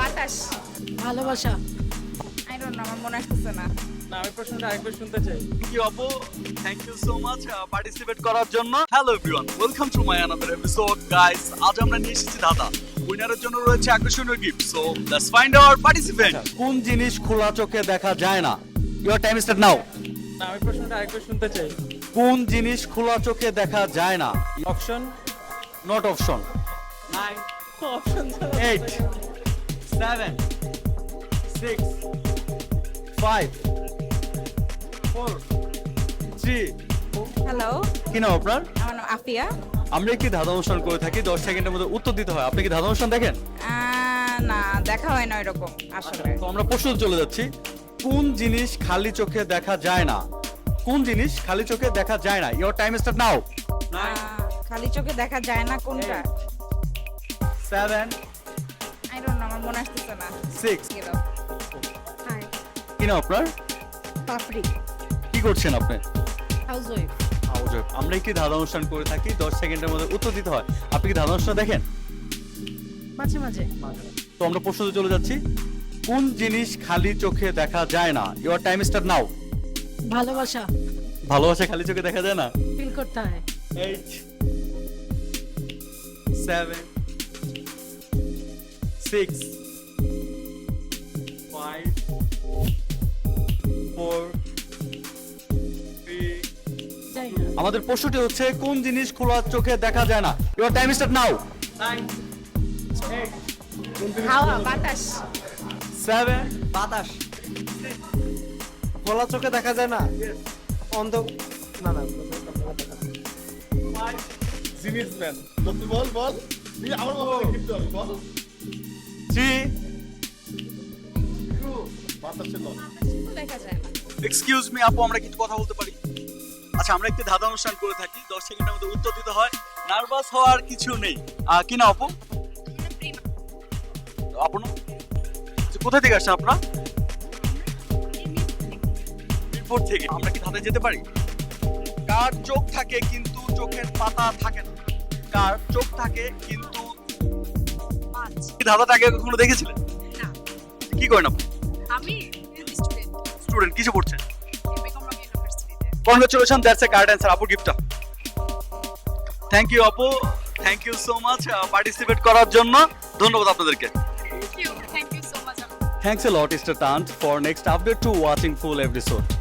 বাতাস। ভালোবাসা। I don't know আমার মনে আসতেছে না। না আমি প্রশ্নটা আরেকবার শুনতে চাই। কি আপু thank you so much participate করার জন্য। Hello everyone welcome to my another episode guys আজ আমরা নিয়ে এসেছি দাদা। উইনারের জন্য রয়েছে আকর্ষণীয় gift so let's find our participant কোন জিনিস খোলা চোখে দেখা যায় না? ইওর টাইম স্টার্ট নাও না আমি প্রশ্নটা আরেকবার শুনতে চাই। কোন জিনিস খোলা চোখে দেখা যায় না? Option not option nine option eight seven six five four three hello কি নাম আপনার? আমার নাম আফিয়া। আমরা একটি ধাঁধা অনুষ্ঠান করে থাকি? দশ সেকেন্ডের মধ্যে উত্তর দিতে হয়। আপনি কি ধাঁধা অনুষ্ঠান দেখেন? আহ, না দেখা হয় না এরকম আসলে। তো আমরা প্রশ্ন চলে যাচ্ছি। কোন জিনিস খালি চোখে দেখা যায় না? কোন জিনিস খালি চোখে দেখা যায় না? Your time start now ah, খালি চোখে দেখা যায় না কোনটা? সেভেন আই ডোন্ট নো আমার মনে আসতেছে না। সিক্স কি নাম আপনার? পাপড়ি। কি করছেন আপনি? হাউস ওয়াইফ আউজব। আমরা ধাঁধা অনুষ্ঠান করে থাকি দশ সেকেন্ডের মধ্যে উত্তর দিতে হয়। আপনি কি ধাঁধা অনুষ্ঠান দেখেন? মাঝে মাঝে। তো আমরা প্রশ্নতে চলে যাচ্ছি। কোন জিনিস খালি চোখে দেখা যায় না? ইওর টাইম স্টার্ট নাও ভালোবাসা। ভালোবাসা খালি চোখে দেখা যায় না? ফিল করতে হয়। Eight, seven, six, five, four, three. আমাদের প্রশ্নটি হচ্ছে কোন জিনিস খোলা চোখে দেখা যায় না? ইওর টাইম স্টার্ট নাও হাওয়া বাতাস। সেভেন বাতাস। খোলা চোখে দেখা যায় না? অন্ধ না না জিনিস ম্যান তুই বল বল। আমার বল। থ্রি এক্সকিউজ মি আপু আমরা কথা বলতে পারি। আচ্ছা আমরা ধাঁধা অনুষ্ঠান করে থাকি। দশ সেকেন্ডের মধ্যে উত্তর দিতে হয়। নার্ভাস হওয়ার কিছু নেই। কি না আপু? আপু না? আচ্ছা, থেকে আসছেন আপনারা? থেকে। আমরা কি ধাঁধায় যেতে পারি? কার চোখ থাকে কিন্তু চোখের পাতা থাকে না। কার চোখ থাকে কিন্তু ধাঁধাটা আগে কখনো দেখেছিলেন না। কি করেন আপনি? আমি স্টুডেন্ট স্টুডেন্ট কিছু পড়ছেন? Congratulation that's a card answer আপু গিফটটা থ্যাংক ইউ আপু thank you so much participate করার জন্য। ধন্যবাদ আপনাদেরকে। Thank you thank you so much Thanks a lot, Mr. Tant, for next update to watching full episode.